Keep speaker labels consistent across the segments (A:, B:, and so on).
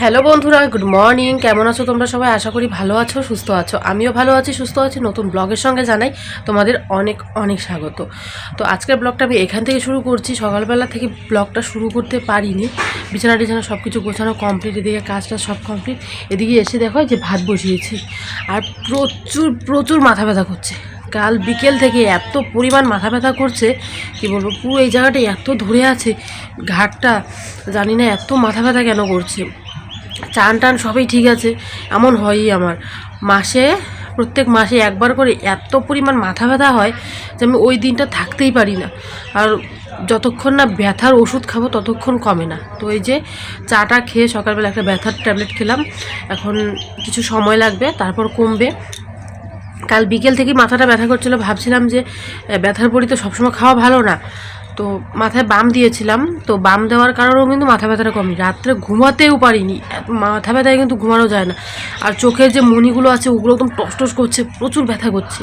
A: Hello বন্ধুরা, good morning. কেমন আছো তোমরা সবাই? আশা করি ভালো আছো, সুস্থ আছো। আমিও ভালো আছি, সুস্থ আছি। নতুন ব্লগের সঙ্গে জানাই তোমাদের অনেক অনেক স্বাগত। তো আজকের ব্লগটা আমি এখান থেকে শুরু করছি। সকালবেলা থেকে ব্লগটা শুরু করতে পারিনি। বিছানা টিছানা সব কিছু গোছানো কমপ্লিট এদিকে কাজটা সব কমপ্লিট এদিকে এসে দেখো যে ভাত বসিয়েছি। আর প্রচুর প্রচুর মাথা ব্যথা করছে। কাল বিকেল থেকে এত পরিমাণ মাথা ব্যথা করছে, কি বলব, পুরো এই জায়গাটা এত ধরে আছে, ঘাটটা, জানি না এত মাথা ব্যথা কেন করছে। চান টান সবই ঠিক আছে, এমন হয়ই আমার। মাসে, প্রত্যেক মাসে একবার করে এত পরিমাণ মাথা ব্যথা হয় যে আমি ওই দিনটা থাকতেই পারি না। আর যতক্ষণ না ব্যথার ওষুধ খাব ততক্ষণ কমে না। তো এই যে চাটা খেয়ে সকালবেলা একটা ব্যথার ট্যাবলেট খেলাম, এখন কিছু সময় লাগবে, তারপর কমবে। কাল বিকেল থেকেই মাথাটা ব্যথা করছিল, ভাবছিলাম যে ব্যথার বড়ি তো সবসময় খাওয়া ভালো না। তো মাথায় বাম দিয়েছিলাম, তো বাম দেওয়ার কারণেও কিন্তু মাথা ব্যথাটা কমই রাত্রে ঘুমাতেও পারিনি মাথা ব্যথায় কিন্তু ঘুমানো যায় না। আর চোখের যে মণিগুলো আছে, ওগুলো একদম টসটস করছে, প্রচুর ব্যথা করছে।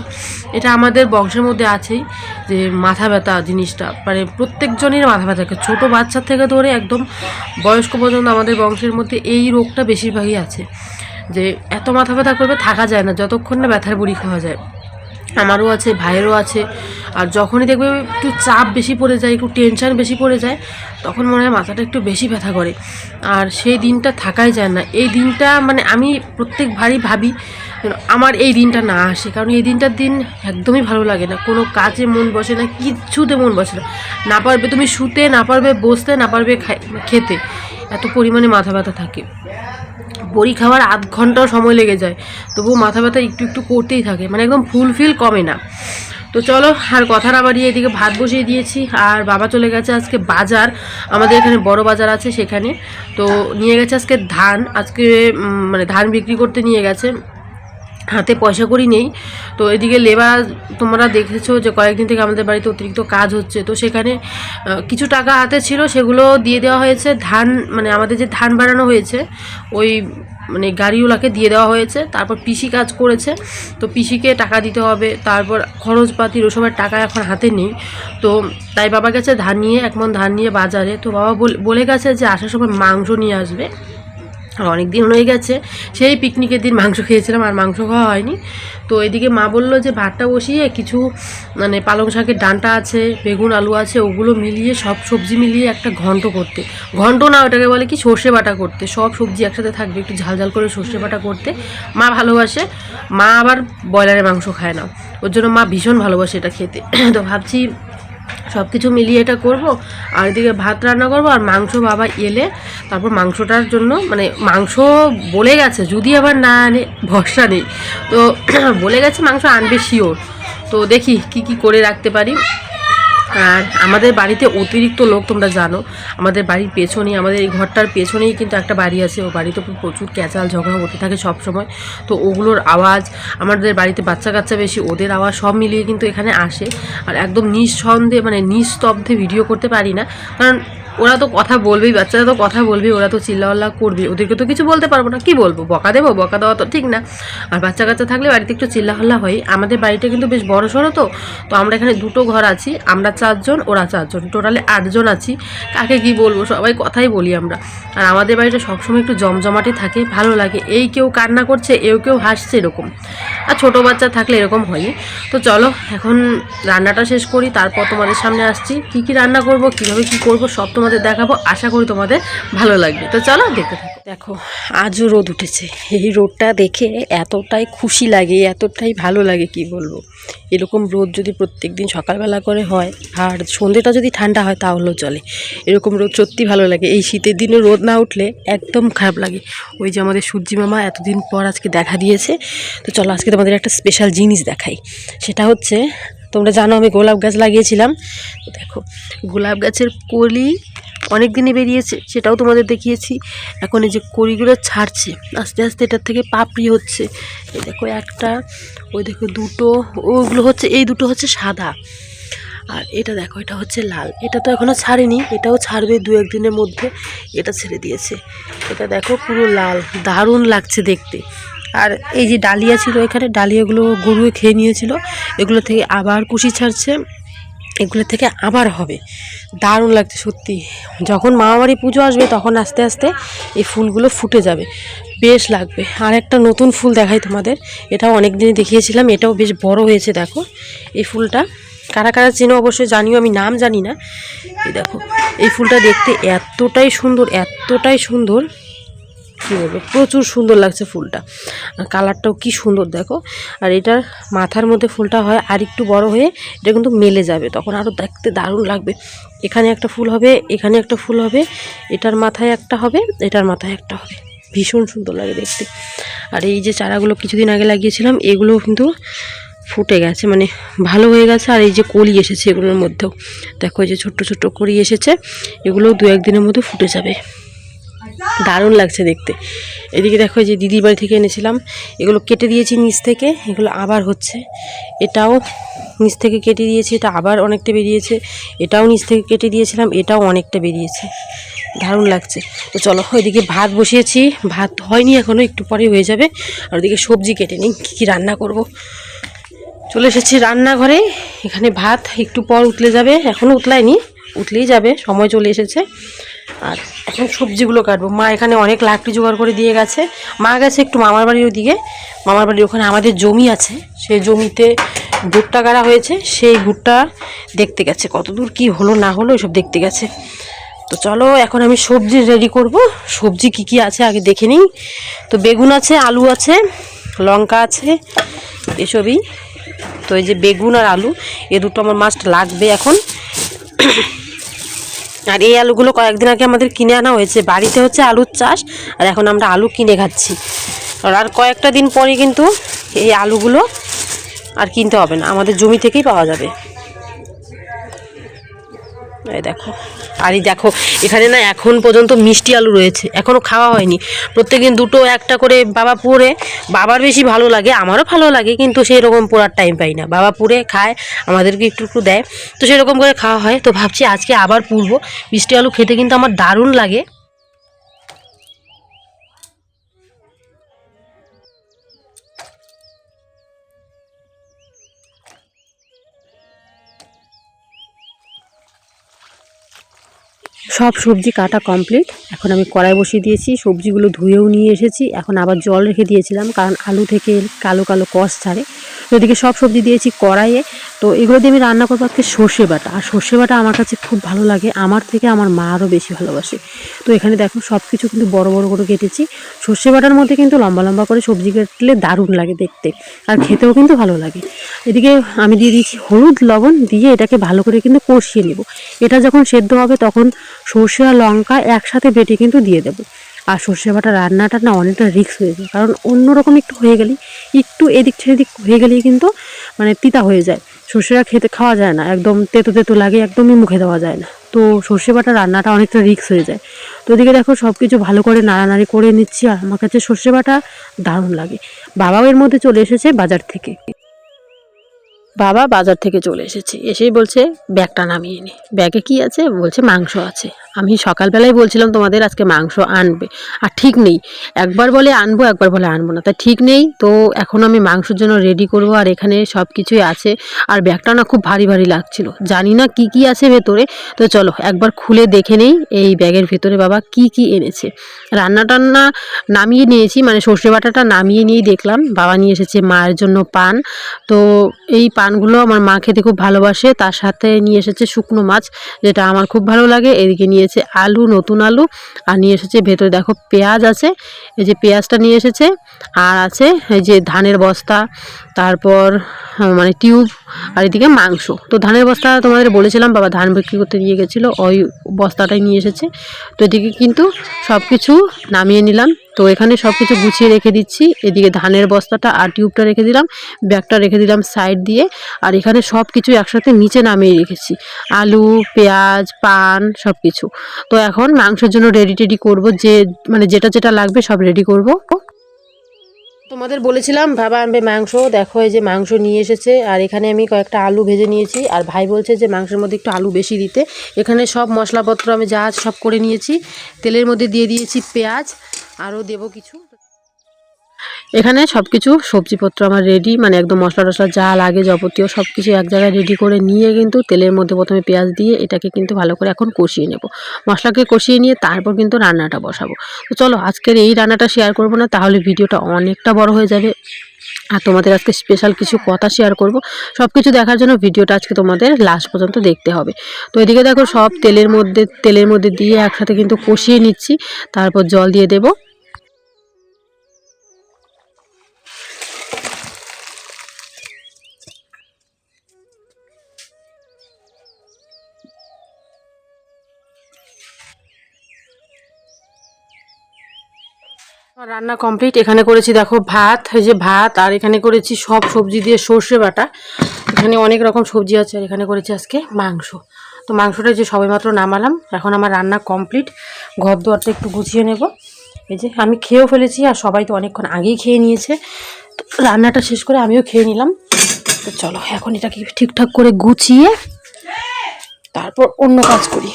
A: এটা আমাদের বংশের মধ্যে আছেই, যে মাথা ব্যথা জিনিসটা। মানে প্রত্যেকজনের মাথা ব্যথা থাকে। ছোটো বাচ্চা থেকে ধরে একদম বয়স্ক পর্যন্ত আমাদের বংশের মধ্যে এই রোগটা বেশিরভাগই আছে। যে এত মাথা ব্যথা করবে থাকা যায় না, যতক্ষণ না ব্যথার বড়ি খাওয়া যায়। আমারও আছে, ভাইয়েরও আছে। আর যখনই দেখবে একটু চাপ বেশি পড়ে যায়, একটু টেনশন বেশি পড়ে যায়, তখন মনে হয় মাথাটা একটু বেশি ব্যথা করে। আর সেই দিনটা থাকাই যায় না। এই দিনটা মানে আমি প্রত্যেক প্রত্যেকবারই ভাবি আমার এই দিনটা না আসে। কারণ এই দিনটার দিন একদমই ভালো লাগে না। কোনো কাজে মন বসে না, কিচ্ছুতে মন বসে না। না পারবে তুমি শুতে, না পারবে বসতে, না পারবে খেতে। এত পরিমাণে মাথা ব্যথা থাকে। বড়ি খাওয়ার আধ ঘন্টাও সময় লেগে যায়। তবুও মাথা ব্যথা একটু একটু করতেই থাকে মানে একদম ফুলফিল কমে না। তো চলো, আর কথা না বাড়িয়ে এদিকে ভাত বসিয়ে দিয়েছি, আর বাবা চলে গেছে আজকে বাজার। আমাদের এখানে বড় বাজার আছে সেখানে। তো নিয়ে গেছে আজকে ধান, আজকে মানে ধান বিক্রি করতে নিয়ে গেছে। হাতে পয়সা করি নেই। তো এদিকে লেবার তোমরা দেখেছ যে কয়েকদিন থেকে আমাদের বাড়িতে অতিরিক্ত কাজ হচ্ছে। তো সেখানে কিছু টাকা হাতে ছিল, সেগুলো দিয়ে দেওয়া হয়েছে। ধান মানে আমাদের যে ধান বাড়ানো হয়েছে, ওই মানে গাড়িওয়ালাকে দিয়ে দেওয়া হয়েছে। তারপর পিসি কাজ করেছে। তো পিসিকে টাকা দিতে হবে। তারপর খরচপাতির ওসবের টাকা এখন হাতে নেই। তো তাই বাবা গেছে ধান নিয়ে, এক মন ধান নিয়ে বাজারে। তো বাবা বল- গেছে যে আসার সময় মাংস নিয়ে আসবে। অনেক দিন হয়ে গেছে, সেই পিকনিকের দিন মাংস খেয়েছিলাম আর মাংস খাওয়া হয়নি। তো এদিকে মা বলল যে, ভাতটা বসিয়ে কিছু মানে পালং শাকের ডাঁটা আছে, বেগুন, আলু আছে, ওগুলো মিলিয়ে, সব সবজি মিলিয়ে একটা ঘন্ট করতে। ঘন্ট না, ওটাকে বলে কি, সর্ষে বাটা করতে। সব সবজি একসাথে থাকবে, একটু ঝাল ঝাল করে সর্ষে বাটা করতে। মা ভালোবাসে, মা আবার ব্রয়লারের মাংস খায় না। ওর জন্য মা ভীষণ ভালোবাসে এটা খেতে। তো ভাবছি সব কিছু মিলিয়ে এটা করব, আর এদিকে ভাত রান্না করব, আর মাংস বাবা এলে তারপর মাংসটার জন্য মানে মাংস বলে গেছে, যদি আবার না আনে, ভরসা নেই। তো বলে গেছে মাংস আনবে শিওর তো দেখি কি কি করে রাখতে পারি। আর আমাদের বাড়িতে অতিরিক্ত লোক তোমরা জানো। আমাদের বাড়ির পেছনেই, আমাদের এই ঘরটার পেছনেই কিন্তু একটা বাড়ি আছে। ও বাড়িতে প্রচুর ক্যাচাল ঝগড়া হতে থাকে সব সময় তো ওগুলোর আওয়াজ, আমাদের বাড়িতে বাচ্চা কাচ্চা বেশি, ওদের আওয়াজ সব মিলিয়ে কিন্তু এখানে আসে। আর একদম নিঃসন্দেহে মানে নিঃস্তব্ধে ভিডিও করতে পারি না। কারণ ওরা তো কথা বলবেই, বাচ্চারা তো কথা বলবে ওরা তো চিল্লাওয়াল্লা করবে ওদেরকে তো কিছু বলতে পারব না, কি বলব? বকা দেবো? বকা দেওয়া তো ঠিক না। আর বাচ্চা কাচ্চা থাকলে বাড়িতে একটু চিল্লাহল্লা হয়। আমাদের বাড়িটা কিন্তু বেশ বড় সড়ো তো। তো আমরা এখানে দুটো ঘর আছি, আমরা চারজন, ওরা চারজন। টোটালে আটজন আছি। কাকে কি বলব? সবাই কথাই বলি আমরা। আর আমাদের বাড়িটা সবসময় একটু জমজমাটে থাকে, ভালো লাগে। এই কেউ কান্না করছে, এও কেউ হাসছে এরকম। আর ছোটো বাচ্চা থাকলে এরকম হয় তো চলো, এখন রান্নাটা শেষ করি, তারপর তোমাদের সামনে আসছি। কি কি রান্না করব, কীভাবে কি করব, সব তোমাদের দেখাবো, আশা করি তোমাদের ভালো লাগবে। তো চলো দেখতে থাকো। দেখো, আজও রোদ উঠেছে। এই রোদটা দেখে এতটাই খুশি লাগে, এতটাই ভালো লাগে, কি বলব? এরকম রোদ যদি প্রত্যেক দিন সকালবেলা করে হয়, আর সন্ধ্যেটা যদি ঠান্ডা হয়, তাহলেও চলে। এরকম রোদ সত্যি ভালো লাগে। এই শীতের দিনে রোদ না উঠলে একদম খারাপ লাগে। ওই যে আমাদের সূর্যি মামা এতদিন পর আজকে দেখা দিয়েছে। তো চলো, আজকে তোমাদের একটা স্পেশাল জিনিস দেখাই। সেটা হচ্ছে, তোমরা জানো আমি গোলাপ গাছ লাগিয়েছিলাম। দেখো, গোলাপ গাছের কলি অনেক দিনে বেরিয়েছে, সেটাও তোমাদের দেখিয়েছি। এখন এই যে কলিগুলো ছাড়ছে, আস্তে আস্তে এটার থেকে পাপড়ি হচ্ছে। এই দেখো একটা, ওই দেখো দুটো, ওগুলো হচ্ছে, এই দুটো হচ্ছে সাদা। আর এটা দেখো, এটা হচ্ছে লাল। এটা তো এখনও ছাড়েনি, এটাও ছাড়বে দু একদিনের মধ্যে, এটা ছেড়ে দিয়েছে। এটা দেখো পুরো লাল, দারুণ লাগছে দেখতে। আর এই যে ডালিয়া ছিল এখানে, ডালিয়াগুলো গরুয়ে খেয়ে নিয়েছিল, এগুলো থেকে আবার কুশি ছাড়ছে। এগুলো থেকে আবার হবে। দারুণ লাগছে সত্যি। যখন মামাবাড়ি পুজো আসবে তখন আস্তে আস্তে এই ফুলগুলো ফুটে যাবে। বেশ লাগবে। আর একটা নতুন ফুল দেখাই তোমাদের। এটাও অনেক দিনে দেখিয়েছিলাম। এটাও বেশ বড় হয়েছে, দেখো। এই ফুলটা কারা কারা চেনো অবশ্যই জানিও, আমি নাম জানি না। এই দেখো, এই ফুলটা দেখতে এতটাই সুন্দর এতটাই সুন্দর। কী বলব প্রচুর সুন্দর লাগছে ফুলটা। আর কালারটাও কি সুন্দর দেখো। আর এটার মাথার মধ্যে ফুলটা হয় আর একটু বড় হয়ে এটা কিন্তু মেলে যাবে। তখন আরও দেখতে দারুণ লাগবে। এখানে একটা ফুল হবে, এখানে একটা ফুল হবে, এটার মাথায় একটা হবে, এটার মাথায় একটা হবে। ভীষণ সুন্দর লাগে দেখতে। আর এই যে চারাগুলো কিছুদিন আগে লাগিয়েছিলাম, এগুলোও কিন্তু ফুটে গেছে মানে ভালো হয়ে গেছে। আর এই যে কলি এসেছে এগুলোর মধ্যেও। দেখো এই যে ছোট্ট ছোট্ট কলি এসেছে, এগুলোও দু একদিনের মধ্যে ফুটে যাবে। দারুণ লাগছে দেখতে। এদিকে দেখো যে দিদির বাড়ি থেকে এনেছিলাম। এগুলো কেটে দিয়েছি নিচ থেকে, এগুলো আবার হচ্ছে। এটাও নিচ থেকে কেটে দিয়েছি, এটা আবার অনেকটা বেরিয়েছে। এটাও নিচ থেকে কেটে দিয়েছিলাম, এটাও অনেকটা বেরিয়েছে। দারুণ লাগছে। তো চলো ওইদিকে ভাত বসিয়েছি, ভাত হয়নি এখনও একটু পরে হয়ে যাবে। আর ওদিকে সবজি কেটে নিই, কী কী রান্না করব। চলে এসেছি রান্নাঘরে, এখানে ভাত একটু পর উতলে যাবে এখনও উতলায়নি। উতলেই যাবে, সময় চলে এসেছে। আর এখন সবজিগুলো কাটবো। মা এখানে অনেক লাকড়ি জোগাড় করে দিয়ে গেছে। মা গেছে একটু মামার বাড়ির ওদিকে। মামার বাড়ির ওখানে আমাদের জমি আছে। সেই জমিতে ভুট্টা গাড়া হয়েছে। সেই ভুট্টা দেখতে গেছে। কতদূর কি হলো, না হলো, এসব দেখতে গেছে। তো চলো, এখন আমি সবজি রেডি করব। সবজি কি কি আছে আগে দেখে নিই। তো বেগুন আছে, আলু আছে, লঙ্কা আছে, এসবই। তো এই যে বেগুন আর আলু, এ দুটো আমার মাস্ট লাগবে এখন। আর এই আলুগুলো কয়েকদিন আগে আমাদের কিনে আনা হয়েছে। বাড়িতে হচ্ছে আলুর চাষ, আর এখন আমরা আলু কিনে খাচ্ছি। আর কয়েকটা দিন পরে কিন্তু এই আলুগুলো আর কিনতে হবে না, আমাদের জমি থেকেই পাওয়া যাবে। এই দেখো। আর এই দেখো, এখানে না এখন পর্যন্ত মিষ্টি আলু রয়েছে এখনও খাওয়া হয়নি। প্রত্যেকদিন দুটো একটা করে বাবা পুরে, বাবার বেশি ভালো লাগে, আমারও ভালো লাগে, কিন্তু সেই রকম পোড়ার টাইম পাই না। বাবা পুরে খায়, আমাদেরকে একটু একটু দেয়, তো সেরকম করে খাওয়া হয়। তো ভাবছি আজকে আবার পুরবো। মিষ্টি আলু খেতে কিন্তু আমার দারুণ লাগে। সব সবজি কাটা কমপ্লিট এখন আমি কড়াই বসিয়ে দিয়েছি, সবজিগুলো ধুয়েও নিয়ে এসেছি। এখন আবার জল রেখে দিয়েছিলাম, কারণ আলু থেকে কালো কালো কষ ছাড়ে। ওদিকে সব সবজি দিয়েছি কড়াইয়ে। তো এগুলো দিয়ে আমি রান্না করব আজকে সর্ষে বাটা। আর সর্ষে বাটা আমার কাছে খুব ভালো লাগে। আমার থেকে আমার মা আরও বেশি ভালোবাসে। তো এখানে দেখো সব কিছু কিন্তু বড় বড় করে কেটেছি। সর্ষে বাটার মধ্যে কিন্তু লম্বা লম্বা করে সবজি কাটলে দারুণ লাগে দেখতে। আর খেতেও কিন্তু ভালো লাগে। এদিকে আমি দিয়ে দিয়েছি হলুদ লবণ দিয়ে এটাকে ভালো করে কিন্তু কষিয়ে নেব। এটা যখন সেদ্ধ হবে তখন সর্ষে আর লঙ্কা একসাথে বেটে কিন্তু দিয়ে দেবো। আর সর্ষে বাটা রান্নাটা না অনেকটা রিস্ক হয়ে যায়। কারণ অন্যরকম একটু হয়ে গেলেই, একটু এদিক সেদিক হয়ে গেলেই কিন্তু মানে তিতা হয়ে যায়। সর্ষেটা খেতে খাওয়া যায় না, একদম তেতো তেতো লাগে, একদমই মুখে দেওয়া যায় না। তো সর্ষে বাটা রান্নাটা অনেকটা রিস্ক হয়ে যায়। তো ওদিকে দেখো সব কিছু ভালো করে নাড়ানাড়ি করে নিচ্ছি, আর আমার কাছে সর্ষে বাটা দারুণ লাগে। বাবাও এর মধ্যে চলে এসেছে বাজার থেকে। বাবা বাজার থেকে চলে এসেছে। এসেই বলছে, ব্যাগটা নামিয়ে নে। ব্যাগে কি আছে? বলছে, মাংস আছে। আমি সকালবেলায় বলছিলাম তোমাদের আজকে মাংস আনবে। আর ঠিক নেই। একবার বলে আনব, একবার বলে আনব না। তা ঠিক নেই। তো এখন আমি মাংসের জন্য রেডি করব আর এখানে সব কিছুই আছে। আর ব্যাগটা না খুব ভারী ভারী লাগছিল। জানি না কি কি আছে ভেতরে। তো চলো, একবার খুলে দেখে নেই এই ব্যাগের ভেতরে বাবা কি কি এনেছে। রান্না টান্না নামিয়ে নিয়েছি মানে সর্ষে বাটাটা নামিয়ে নিয়েই দেখলাম। বাবা নিয়ে এসেছে মায়ের জন্য পান। তো এই পানগুলো আমার মা খেতে খুব ভালোবাসে। তার সাথে নিয়ে এসেছে শুকনো মাছ, যেটা আমার খুব ভালো লাগে। এদিকে নিয়েছে আলু, নতুন আলু, আর নিয়ে এসেছে ভেতরে দেখো পেঁয়াজ আছে, এই যে পেঁয়াজটা নিয়ে এসেছে, আর আছে এই যে ধানের বস্তা, তারপর মানে টিউব আর এদিকে মাংস। তো ধানের বস্তা তোমাদের বলেছিলাম, বাবা ধান বিক্রি করতে নিয়ে গেছিল, ওই বস্তাটাই নিয়ে এসেছে। তো এদিকে কিন্তু সব কিছু নামিয়ে নিলাম। তো এখানে সব কিছু গুছিয়ে রেখে দিচ্ছি। এদিকে ধানের বস্তাটা আর টিউবটা রেখে দিলাম, ব্যাগটা রেখে দিলাম সাইড দিয়ে। আর এখানে সব কিছু একসাথে নিচে নামিয়ে রেখেছি। আলু, পেঁয়াজ, পান সব কিছু তো এখন মাংসের জন্য রেডি টেডি করব, যে মানে যেটা যেটা লাগবে সব রেডি করব। তোমাদের বলেছিলাম, বাবা আনবে মাংস। দেখো এই যে মাংস নিয়ে এসেছে, আর এখানে আমি কয়েকটা আলু ভেজে নিয়েছি। আর ভাই বলছে যে মাংসের মধ্যে একটু আলু বেশি দিতে। এখানে সব মশলাপত্র আমি যা সব করে নিয়েছি। তেলের মধ্যে দিয়ে দিয়েছি পেঁয়াজ, আরও দেব কিছু। এখানে সব কিছু সবজিপত্র আমার রেডি মানে একদম মশলা টশলা যা লাগে যাবতীয় সব কিছু এক জায়গায় রেডি করে নিয়ে কিন্তু তেলের মধ্যে প্রথমে পেঁয়াজ দিয়ে এটাকে কিন্তু ভালো করে এখন কষিয়ে নেব। মশলাকে কষিয়ে নিয়ে তারপর কিন্তু রান্নাটা বসাবো। তো চলো, আজকের এই রান্নাটা শেয়ার করব না, তাহলে ভিডিওটা অনেকটা বড় হয়ে যাবে। আর তোমাদের আজকে স্পেশাল কিছু কথা শেয়ার করব। সব কিছু দেখার জন্য ভিডিওটা আজকে তোমাদের লাস্ট পর্যন্ত দেখতে হবে। তো এদিকে দেখো সব তেলের মধ্যে তেলের মধ্যে দিয়ে একসাথে কিন্তু কষিয়ে নিচ্ছি। তারপর জল দিয়ে দেবো। রান্না কমপ্লিট এখানে করেছি দেখো ভাত, এই যে ভাত, আর এখানে করেছি সব সবজি দিয়ে সর্ষে বাটা। এখানে অনেক রকম সবজি আছে, আর এখানে করেছি আজকে মাংস। তো মাংসটা যে সবেমাত্র নামালাম, এখন আমার রান্না কমপ্লিট ঘর দুয়ারটা একটু গুছিয়ে নেব। এই যে আমি খেয়েও ফেলেছি, আর সবাই তো অনেকক্ষণ আগেই খেয়ে নিয়েছে। তো রান্নাটা শেষ করে আমিও খেয়ে নিলাম। তো চলো, এখন এটাকে ঠিকঠাক করে গুছিয়ে তারপর অন্য কাজ করি।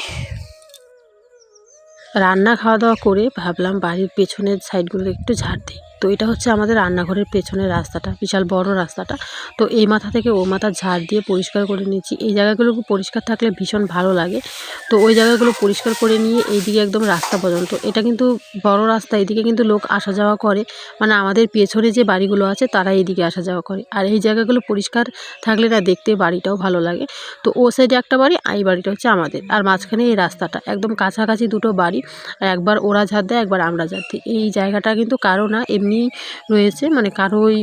A: রান্না খাওয়া দাওয়া করে ভাবলাম বাড়ির পেছনের সাইডগুলো একটু ঝাড় দিই। তো এটা হচ্ছে আমাদের রান্নাঘরের পেছনের রাস্তাটা, বিশাল বড় রাস্তাটা। তো এই মাথা থেকে ও মাথা ঝাড় দিয়ে পরিষ্কার করে নিয়েছি। এই জায়গাগুলো পরিষ্কার থাকলে ভীষণ ভালো লাগে। তো ওই জায়গাগুলো পরিষ্কার করে নিয়ে এইদিকে একদম রাস্তা পর্যন্ত। এটা কিন্তু বড় রাস্তা এদিকে কিন্তু লোক আসা যাওয়া করে। মানে আমাদের পেছনে যে বাড়িগুলো আছে, তারা এইদিকে আসা যাওয়া করে। আর এই জায়গাগুলো পরিষ্কার থাকলে না দেখতে বাড়িটাও ভালো লাগে। তো ও সাইডে একটা বাড়ি, এই বাড়িটা হচ্ছে আমাদের। আর মাঝখানে এই রাস্তাটা। একদম কাছাকাছি দুটো বাড়ি। আর একবার ওরা ঝাড় দেয়, একবার আমরা ঝাড় দিই। এই জায়গাটা কিন্তু কারও না, এমনি রয়েছে মানে কারও ওই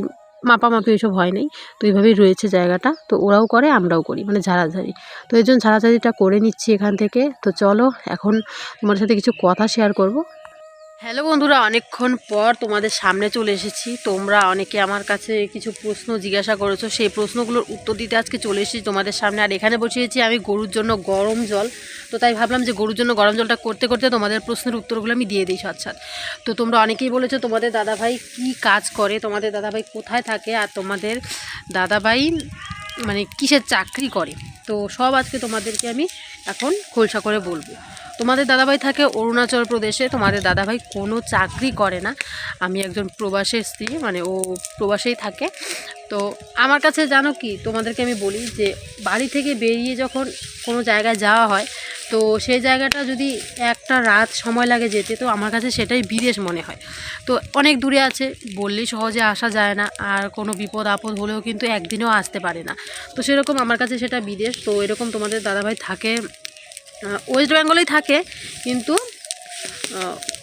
A: মাপামাপি ওইসব হয় নাই। তো এইভাবেই রয়েছে জায়গাটা, তো ওরাও করে, আমরাও করি মানে ঝাড়াঝাড়ি। তো এই জন্য ঝাড়াঝাড়িটা করে নিচ্ছি এখান থেকে। তো চলো, এখন তোমার সাথে কিছু কথা শেয়ার করব। হ্যালো বন্ধুরা, অনেকক্ষণ পর তোমাদের সামনে চলে এসেছি। তোমরা অনেকে আমার কাছে কিছু প্রশ্ন জিজ্ঞাসা করেছ, সেই প্রশ্নগুলোর উত্তর দিতে আজকে চলে এসেছি তোমাদের সামনে। আর এখানে বসিয়েছি আমি গরুর জন্য গরম জল। তো তাই ভাবলাম যে গরুর জন্য গরম জলটা করতে করতে তোমাদের প্রশ্নের উত্তরগুলো আমি দিয়ে দিই সাথ তো তোমরা অনেকেই বলেছ তোমাদের দাদাভাই কি কাজ করে, তোমাদের দাদাভাই কোথায় থাকে আর তোমাদের দাদাভাই মানে কিসের চাকরি করে। তো সব আজকে তোমাদেরকে আমি এখন খোলসা করে বলব। তোমাদের দাদাভাই থাকে অরুণাচল প্রদেশে, তোমাদের দাদাভাই কোনো চাকরি করে না। আমি একজন প্রবাসের স্ত্রী মানে ও প্রবাসেই থাকে। তো আমার কাছে জানো কি, তোমাদেরকে আমি বলি যে বাড়ি থেকে বেরিয়ে যখন কোনো জায়গায় যাওয়া হয়, তো সেই জায়গাটা যদি একটা রাত সময় লাগে যেতে, তো আমার কাছে সেটাই বিদেশ মনে হয়। তো অনেক দূরে আছে, বললেই সহজে আসা যায় না, আর কোনো বিপদ আপদ হলেও কিন্তু একদিনেও আসতে পারে না। তো সেরকম আমার কাছে সেটা বিদেশ, তো এরকম তোমাদের দাদাভাই থাকে ওয়েস্ট বেঙ্গলেই থাকে, কিন্তু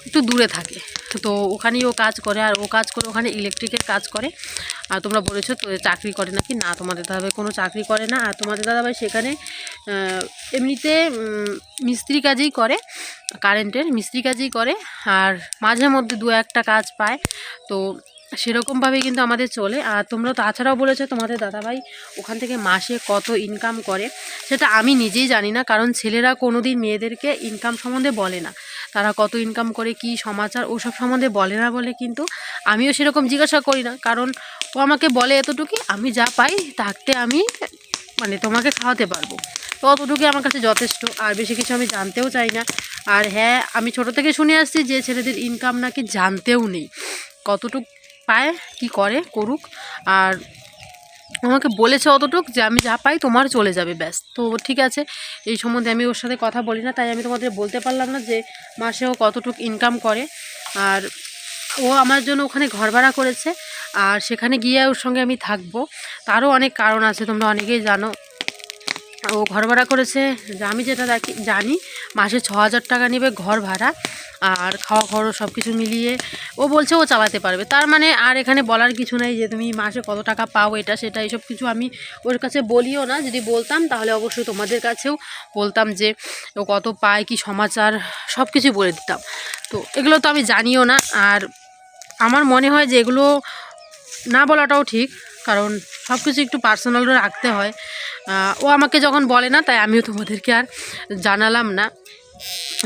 A: একটু দূরে থাকে। তো ওখানেই ও কাজ করে, আর ও কাজ করে ওখানে ইলেকট্রিকের কাজ করে। আর তোমরা বলেছ তো চাকরি করে নাকি? না, তোমাদের দাদাভাই কোনো চাকরি করে না। আর তোমাদের দাদাভাই সেখানে এমনিতে মিস্ত্রি কাজেই করে কারেন্টের মিস্ত্রি কাজেই করে। আর মাঝে মধ্যে দু একটা কাজ পায়। তো সেরকমভাবে কিন্তু আমাদের চলে। আর তোমরা তাছাড়াও বলেছ তোমাদের দাদাভাই ওখান থেকে মাসে কত ইনকাম করে। সেটা আমি নিজেই জানি না, কারণ ছেলেরা কোনো দিন মেয়েদেরকে ইনকাম সম্বন্ধে বলে না। তারা কত ইনকাম করে, কি সমাচার, ওসব সম্বন্ধে বলে না বলে কিন্তু আমিও সেরকম জিজ্ঞাসা করি না। কারণ ও আমাকে বলে এতটুকুই, আমি যা পাই থাকতে আমি মানে তোমাকে খাওয়াতে পারব। তো অতটুকুই আমার কাছে যথেষ্ট, আর বেশি কিছু আমি জানতেও চাই না। আর হ্যাঁ আমি ছোট থেকে শুনে আসছি যে ছেলেদের ইনকাম নাকি জানতেও নেই। কতটুক পায়, কি করে, করুক। আর আমাকে বলেছে অতটুক যে, আমি যা পাই তোমার চলে যাবে, ব্যাস। তো ঠিক আছে, এই সম্বন্ধে আমি ওর সাথে কথা বলি না, তাই আমি তোমাদের বলতে পারলাম না যে, মাসে ও কতটুক ইনকাম করে। আর ও আমার জন্য ওখানে ঘর ভাড়া করেছে, আর সেখানে গিয়ে ওর সঙ্গে আমি থাকব। তারও অনেক কারণ আছে, তোমরা অনেকেই জানো। ও ঘর ভাড়া করেছে আমি যেটা দেখি, জানি, মাসে ছ হাজার টাকা নেবে ঘর ভাড়া আর খাওয়া খরচ সব কিছু মিলিয়ে। ও বলছে ও চালাতে পারবে। তার মানে আর এখানে বলার কিছু নাই যে তুমি মাসে কত টাকা পাও, এটা সেটা এসব কিছু আমি ওর কাছে বলিও না। যদি বলতাম তাহলে অবশ্যই তোমাদের কাছেও বলতাম যে ও কত পায়, কি সমাচার সব কিছু বলে দিতাম। তো এগুলো তো আমি জানিও না। আর আমার মনে হয় যে এগুলো না বলাটাও ঠিক, কারণ সব কিছু একটু পার্সোনাল রাখতে হয়। ও আমাকে যখন বলে না, তাই আমিও তোমাদেরকে আর জানালাম না।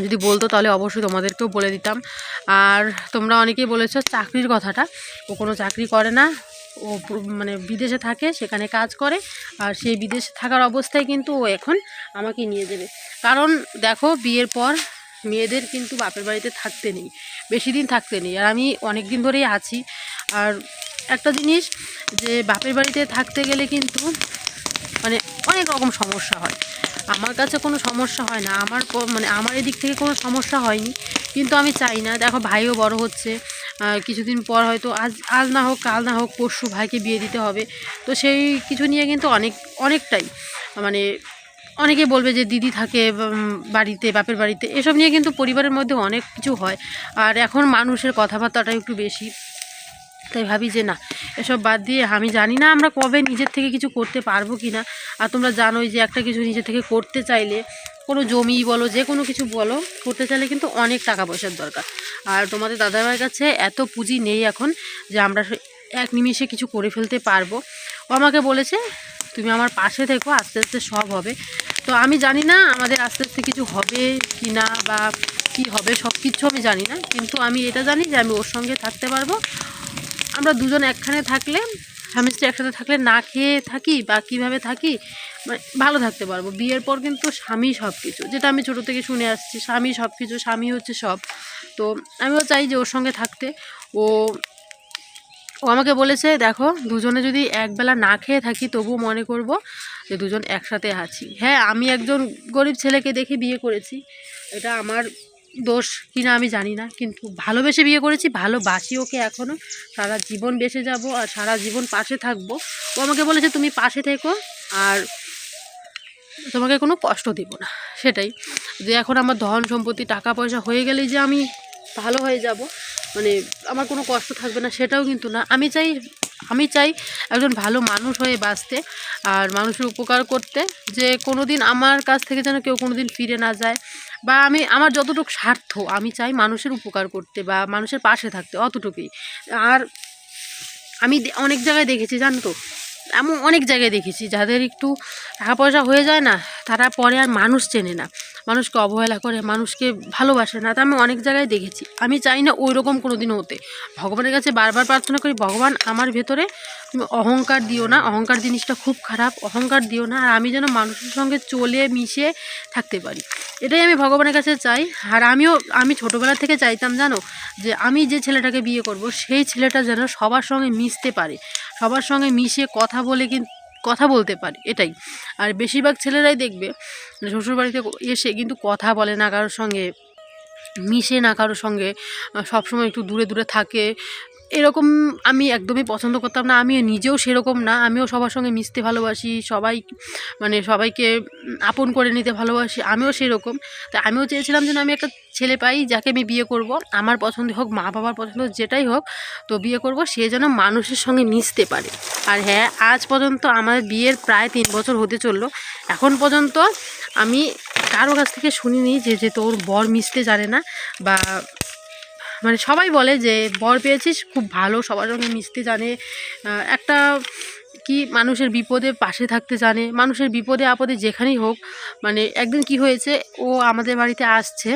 A: যদি বলতো তাহলে অবশ্যই তোমাদেরকেও বলে দিতাম। আর তোমরা অনেকেই বলেছ চাকরির কথাটা। ও কোনো চাকরি করে না। ও মানে বিদেশে থাকে, সেখানে কাজ করে। আর সেই বিদেশে থাকার অবস্থায় কিন্তু ও এখন আমাকে নিয়ে যাবে। কারণ দেখো, বিয়ের পর মেয়েদের কিন্তু বাপের বাড়িতে থাকতে নেই, বেশি দিন থাকতে নেই। আর আমি অনেক দিন ধরেই আছি। আর একটা জিনিস যে, বাপের বাড়িতে থাকতে গেলে কিন্তু মানে অনেক রকম সমস্যা হয়। আমার কাছে কোনো সমস্যা হয় না, আমার মানে আমার এদিক থেকে কোনো সমস্যা হয়নি। কিন্তু আমি চাই না, দেখো ভাইও বড় হচ্ছে কিছুদিন পর হয়তো আজ আজ না হোক, কাল না হোক পরশু ভাইকে বিয়ে দিতে হবে। তো সেই কিছু নিয়ে কিন্তু অনেক, অনেকটাই মানে অনেকে বলবে যে দিদি থাকে বাড়িতে, বাপের বাড়িতে, এসব নিয়ে কিন্তু পরিবারের মধ্যে অনেক কিছু হয়। আর এখন মানুষের কথাবার্তাটা একটু বেশি। তাই ভাবি যে না, এসব বাদ দিয়ে আমি জানি না আমরা কবে নিজের থেকে কিছু করতে পারব কি না। আর তোমরা জানোই যে একটা কিছু নিজের থেকে করতে চাইলে, কোনো জমি বলো, যে কোনো কিছু বলো, করতে চাইলে কিন্তু অনেক টাকা পয়সার দরকার। আর তোমাদের দাদাভাইয়ের কাছে এত পুঁজি নেই এখন যে আমরা এক নিমিষে কিছু করে ফেলতে পারব। ও আমাকে বলেছে, তুমি আমার পাশে থেকো, আস্তে আস্তে সব হবে। তো আমি জানি না আমাদের আস্তে আস্তে কিছু হবে কি না বা কি হবে সব কিছু আমি জানি না। কিন্তু আমি এটা জানি যে আমি ওর সঙ্গে থাকতে পারব। আমরা দুজন একখানে থাকলে, স্বামী স্ত্রী একসাথে থাকলে না খেয়ে থাকি বা কীভাবে থাকি মানে ভালো থাকতে পারব। বিয়ের পর কিন্তু স্বামী সব কিছু যেটা আমি ছোটো থেকে শুনে আসছি, স্বামী সব কিছু স্বামী হচ্ছে সব। তো আমিও চাই যে ওর সঙ্গে থাকতে। ও ও আমাকে বলেছে, দেখো, দুজনে যদি একবেলা না খেয়ে থাকি, তবুও মনে করব যে দুজন একসাথে আছি। হ্যাঁ আমি একজন গরিব ছেলেকে দেখে বিয়ে করেছি। এটা আমার দোষ কিনা আমি জানি না, কিন্তু ভালোবেসে বিয়ে করেছি ভালোবাসি ওকে এখনও সারা জীবন বেঁচে যাব আর সারা জীবন পাশে থাকব। ও আমাকে বলেছে, তুমি পাশে থেকো আর তোমাকে কোনো কষ্ট দেব না। সেটাই। যে এখন আমার ধন সম্পত্তি টাকা পয়সা হয়ে গেলেই যে আমি ভালো হয়ে যাব মানে আমার কোনো কষ্ট থাকবে না, সেটাও কিন্তু না। আমি চাই আমি চাই একজন ভালো মানুষ হয়ে বাঁচতে আর মানুষের উপকার করতে, যে কোনো দিন আমার কাছ থেকে যেন কেউ কোনো দিন ফিরে না যায়। বা আমি, আমার যতটুকু স্বার্থ, আমি চাই মানুষের উপকার করতে বা মানুষের পাশে থাকতে, অতটুকুই। আর আমি অনেক জায়গায় দেখেছি, জানো তো? এমন অনেক জায়গায় দেখেছি যাদের একটু টাকা পয়সা হয়ে যায় না, তারা পরে আর মানুষ চেনে না। মানুষকে অবহেলা করে, মানুষকে ভালোবাসে না। তা আমি অনেক জায়গায় দেখেছি। আমি চাই না ওই রকম কোনো দিন হতে। ভগবানের কাছে বারবার প্রার্থনা করি, ভগবান, আমার ভেতরে তুমি অহংকার দিও না। অহংকার জিনিসটা খুব খারাপ। অহংকার দিও না। আর আমি যেন মানুষের সঙ্গে চলে, মিশে থাকতে পারি। এটাই আমি ভগবানের কাছে চাই। আর আমিও, আমি ছোটোবেলা থেকে চাইতাম, জানো, যে আমি যে ছেলেটাকে বিয়ে করব, সেই ছেলেটা যেন সবার সঙ্গে মিশতে পারে। সবার সঙ্গে মিশে কথা বলে কিন্তু কথা বলতে পারে, এটাই। আর বেশিরভাগ ছেলেরাই দেখবে শ্বশুরবাড়িতে এসে কিন্তু কথা বলে না কারোর সঙ্গে, মিশে না কারোর সঙ্গে সবসময় একটু দূরে দূরে থাকে এরকম আমি একদমই পছন্দ করতাম না আমি নিজেও সেরকম না, আমিও সবার সঙ্গে মিশতে ভালোবাসি, সবাই মানে সবাইকে আপন করে নিতে ভালোবাসি, আমিও সেরকম। তা আমিও চেয়েছিলাম যেন আমি একটা ছেলে পাই যাকে আমি বিয়ে করব, আমার পছন্দ হোক, মা বাবার পছন্দ যেটাই হোক, তো বিয়ে করব, সে যেন মানুষের সঙ্গে মিশতে পারে। আর হ্যাঁ আজ পর্যন্ত আমার বিয়ের প্রায় তিন বছর হতে চলল, এখন পর্যন্ত আমি কারও কাছ থেকে শুনিনি যে যে তোর বর মিশতে জানে না বা মানে সবাই বলে যে, বর পেয়েছিস, খুব ভালো, সবার সঙ্গে মিশতে জানে। একটা কি মানুষের বিপদে পাশে থাকতে জানে, মানুষের বিপদে আপদে যেখানেই হোক। মানে একদিন কি হয়েছে, ও আমাদের বাড়িতে আসছে।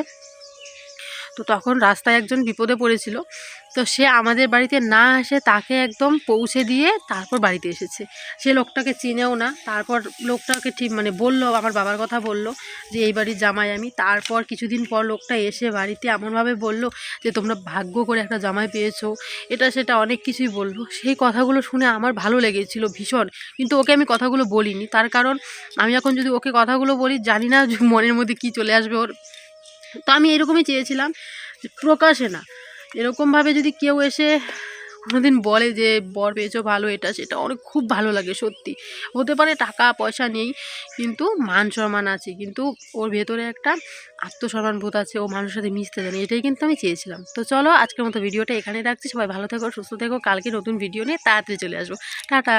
A: তো তখন রাস্তায় একজন বিপদে পড়েছিল। তো সে আমাদের বাড়িতে না এসে তাকে একদম পৌঁছে দিয়ে তারপর বাড়িতে এসেছে। সে লোকটাকে চিনেও না। তারপর লোকটাকে ঠিক মানে বলল, আমার বাবার কথা বলল যে, এই বাড়ির জামাই আমি। তারপর কিছুদিন পর লোকটা এসে বাড়িতে এমনভাবে বলল যে, তোমরা ভাগ্য করে একটা জামাই পেয়েছ। এটা সেটা অনেক কিছুই বলল। সেই কথাগুলো শুনে আমার ভালো লেগেছিল ভীষণ। কিন্তু ওকে আমি কথাগুলো বলিনি। তার কারণ আমি এখন যদি ওকে কথাগুলো বলি, জানি না মনের মধ্যে কি চলে আসবে ওর। তো আমি এরকমই চেয়েছিলাম প্রকাশে না। এরকমভাবে যদি কেউ এসে কোনোদিন বলে যে, বর পেয়েছ ভালো, এটা সেটা অনেক খুব ভালো লাগে, সত্যি। হতে পারে টাকা, পয়সা নেই, কিন্তু মান সম্মান আছে, কিন্তু ওর ভেতরে একটা আত্মসম্মান বোধ আছে, ও মানুষের সাথে মিশতে জানে, এটাই কিন্তু আমি চেয়েছিলাম। তো চলো, আজকের মতো ভিডিওটা এখানে রাখছি, সবাই ভালো থেকো, সুস্থ থেকো, কালকে নতুন ভিডিও নিয়ে তাড়াতাড়ি চলে আসব। টাটা!